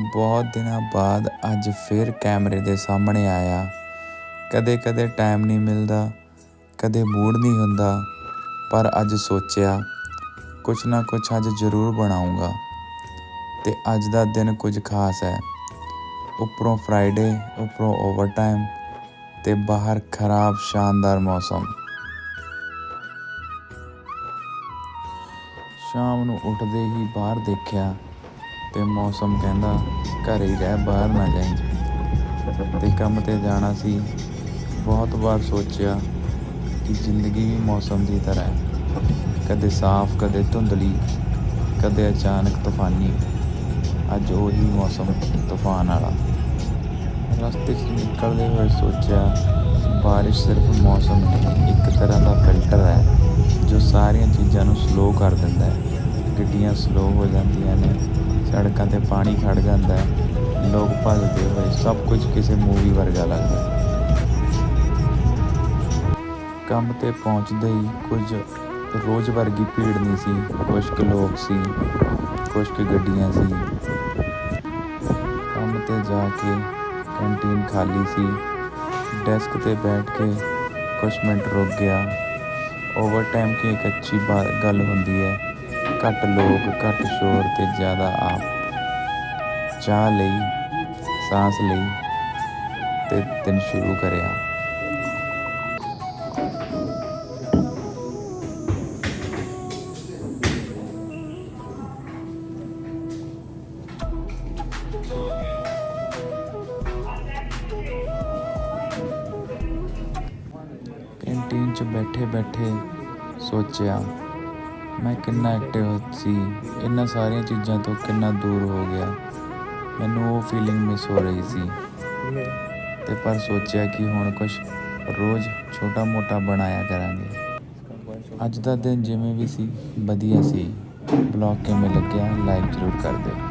ਬਹੁਤ ਦਿਨਾਂ ਬਾਅਦ ਅੱਜ ਫਿਰ ਕੈਮਰੇ ਦੇ ਸਾਹਮਣੇ ਆਇਆ। ਕਦੇ ਕਦੇ ਟਾਈਮ ਨਹੀਂ ਮਿਲਦਾ, ਕਦੇ ਮੂਡ ਨਹੀਂ ਹੁੰਦਾ, ਪਰ ਅੱਜ ਸੋਚਿਆ, ਕੁਛ ਨਾ ਕੁਛ ਅੱਜ ਜ਼ਰੂਰ ਬਣਾਉਂਗਾ। ਤੇ ਅੱਜ ਦਾ ਦਿਨ ਕੁਝ ਖਾਸ ਹੈ। ਉੱਪਰੋਂ ਫਰਾਈਡੇ ਉੱਪਰੋਂ ਓਵਰਟਾਈਮ ਤੇ ਬਾਹਰ ਖਰਾਬ, ਸ਼ਾਨਦਾਰ ਮੌਸਮ। ਸ਼ਾਮ ਨੂੰ ਉੱਠਦੇ ਹੀ ਬਾਹਰ ਦੇਖਿਆ ਤੇ ਮੌਸਮ ਕਹਿੰਦਾ ਘਰੇ ਹੀ ਰਹਿ, ਬਾਹਰ ਨਾ ਜਾਈਂ। ਤੇ ਕੰਮ ਤੇ ਜਾਣਾ ਸੀ। ਬਹੁਤ ਵਾਰ ਸੋਚਿਆ ਕਿ ਜ਼ਿੰਦਗੀ ਵੀ ਮੌਸਮ ਦੀ ਤਰ੍ਹਾਂ ਹੈ। ਕਦੇ ਸਾਫ਼, ਕਦੇ ਧੁੰਦਲੀ, ਕਦੇ ਅਚਾਨਕ ਤੂਫਾਨੀ। ਅੱਜ ਉਹੀ ਮੌਸਮ ਤੂਫਾਨ ਵਾਲਾ। ਰਸਤੇ 'ਚ ਨਿਕਲਦੇ ਹੋਏ ਸੋਚਿਆ, ਬਾਰਿਸ਼ ਸਿਰਫ ਮੌਸਮ ਨਹੀਂ ਇੱਕ ਤਰ੍ਹਾਂ ਦਾ ਫਿਲਟਰ ਹੈ, ਜੋ ਸਾਰੀਆਂ ਚੀਜ਼ਾਂ ਨੂੰ ਸਲੋ ਕਰ ਦਿੰਦਾ ਹੈ। ਗੱਡੀਆਂ ਸਲੋ ਹੋ ਜਾਂਦੀਆਂ ਨੇ। ਸੜਕਾਂ ਤੇ ਪਾਣੀ ਖੜ ਜਾਂਦਾ ਹੈ, ਲੋਕ ਭੱਜਦੇ ਹੋਏ ਸਭ ਕੁਝ ਕਿਸੇ ਮੂਵੀ ਵਰਗਾ ਲੱਗਦਾ ਕੰਮ ਤੇ ਪਹੁੰਚਦੇ ਹੀ ਕੁਝ ਰੋਜ਼ ਵਰਗੀ ਭੀੜ ਨਹੀਂ ਸੀ ਕੁਝ ਕੁ ਲੋਕ ਸੀ ਕੁਝ ਕੁ ਗੱਡੀਆਂ ਸੀ। ਕੰਮ ਤੇ ਜਾ ਕੇ ਕੰਟੀਨ ਖਾਲੀ ਸੀ, ਡੈਸਕ ਤੇ ਬੈਠ ਕੇ ਕੁਝ ਮਿੰਟ ਰੁਕ ਗਿਆ। ਓਵਰ ਟਾਈਮ ਕੀ ਇੱਕ ਅੱਛੀ ਬਾ- ਗੱਲ ਹੁੰਦੀ ਹੈ। ਘੱਟ ਲੋਕ ਘੱਟ ਸ਼ੋਰ ਤੇ ਜ਼ਿਆਦਾ ਆਪ। ਚਾਹ ਲਈ, ਸਾਂਸ ਲਈ ਤੇ ਦਿਨ ਸ਼ੁਰੂ ਕਰਿਆ। ਕੈਂਟੀਨ 'ਚ ਬੈਠੇ ਬੈਠੇ ਸੋਚਿਆ ਮੈਂ ਕਿੰਨਾ ਐਕਟਿਵ ਸੀ, ਇਹਨਾਂ ਸਾਰੀਆਂ ਚੀਜ਼ਾਂ ਤੋਂ ਕਿੰਨਾ ਦੂਰ ਹੋ ਗਿਆ। ਮੈਨੂੰ ਉਹ ਫੀਲਿੰਗ ਮਿਸ ਹੋ ਰਹੀ ਸੀ। ਤੇ ਪਰ ਸੋਚਿਆ ਕਿ ਹੁਣ ਕੁਝ ਰੋਜ਼ ਛੋਟਾ ਮੋਟਾ ਬਣਾਇਆ ਕਰਾਂਗੇ। ਅੱਜ ਦਾ ਦਿਨ ਜਿਵੇਂ ਵੀ ਸੀ, ਵਧੀਆ ਸੀ। ਬਲੌਗ ਕਿਵੇਂ ਲੱਗਿਆ ਲਾਈਕ ਜ਼ਰੂਰ ਕਰ ਦਿਓ।